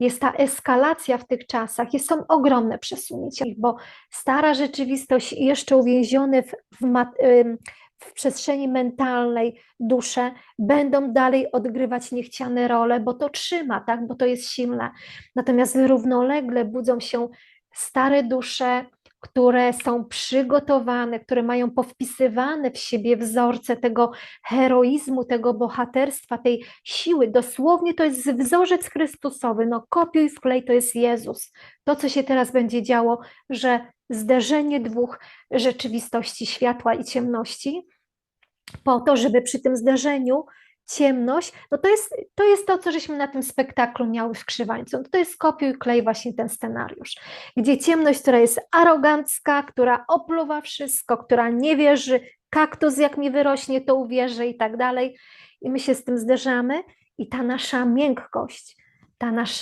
jest ta eskalacja w tych czasach, jest, są ogromne przesunięcia, bo stara rzeczywistość jeszcze uwięzione w, w, w przestrzeni mentalnej dusze będą dalej odgrywać niechciane role, bo to trzyma, tak? bo to jest silne. Natomiast równolegle budzą się stare dusze, które są przygotowane, które mają powpisywane w siebie wzorce tego heroizmu, tego bohaterstwa, tej siły. Dosłownie to jest wzorzec Chrystusowy. No, kopiuj wklej to jest Jezus. To, co się teraz będzie działo, że zderzenie dwóch rzeczywistości światła i ciemności, po to, żeby przy tym zderzeniu ciemność, no to jest, to jest to, co żeśmy na tym spektaklu miały w Krzywańcu. No to jest kopiuj klej właśnie ten scenariusz, gdzie ciemność, która jest arogancka, która opluwa wszystko, która nie wierzy, kaktus jak mi wyrośnie, to uwierzy i tak dalej. I my się z tym zderzamy i ta nasza miękkość, ta nasza